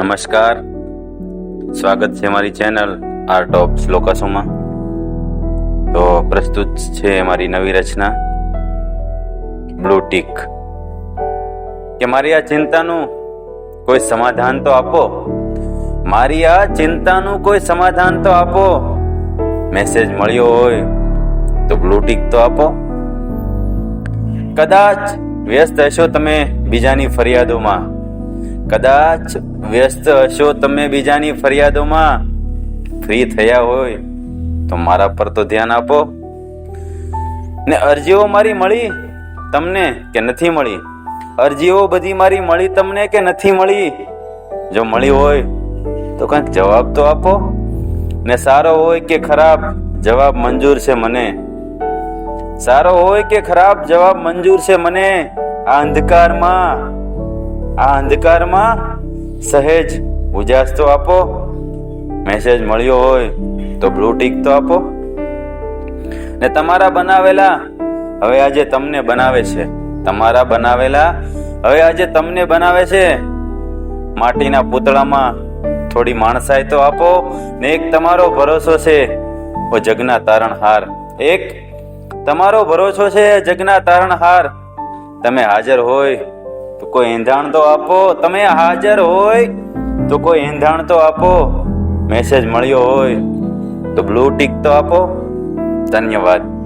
નમસ્કાર. સ્વાગત છે મારી ચેનલ આર્ટ ઓફ શ્લોકાસોમાં તો પ્રસ્તુત છે મારી નવી રચના, બ્લુ ટીક. કે મારી આ ચિંતાનું કોઈ સમાધાન તો આપો? મારી આ ચિંતાનું કોઈ સમાધાન તો આપો? મેસેજ મળ્યો હોય તો બ્લુ ટીક તો આપો. કદાચ વ્યસ્ત હશો તમે બીજાની ફરિયાદોમાં. કદાચ વ્યસ્ત હશો, તમે બીજાની ફરિયાદોમાં ફ્રી થયા હોય, તો મારા પર તો ધ્યાન આપો. ને અરજીઓ મારી મળી તમને કે નથી મળી? અરજીઓ બધી મારી મળી તમને કે નથી મળી? જો મળી હોય, તો કંઈક જવાબ તો આપો. ને સારો હોય કે ખરાબ, જવાબ મંજૂર છે મને. સારો હોય કે ખરાબ, જવાબ મંજૂર છે મને. આ અંધકારમાં આ અંધકારમાં સહેજ ઉજાસ તો આપો મેસેજ મળ્યો હોય તો બ્લુ ટીક તો આપો. ને તમારા બનાવેલા, હવે આજે તમને બનાવે છે. તમારા બનાવેલા, હવે આજે તમને બનાવે છે. માટીના પૂતળામાં થોડી માણસાઈ તો આપો, ને એક તમારો ભરોસો છે. ઓ જગના તારણહાર. એક તમારો ભરોસો છે જગના તારણહાર. તમે હાજર હોય તો કોઈ એંધાણ તો આપો, તમે હાજર હોય તો કોઈ એંધાણ તો આપો. મેસેજ મળ્યો હોય તો બ્લુ ટીક તો આપો. ધન્યવાદ.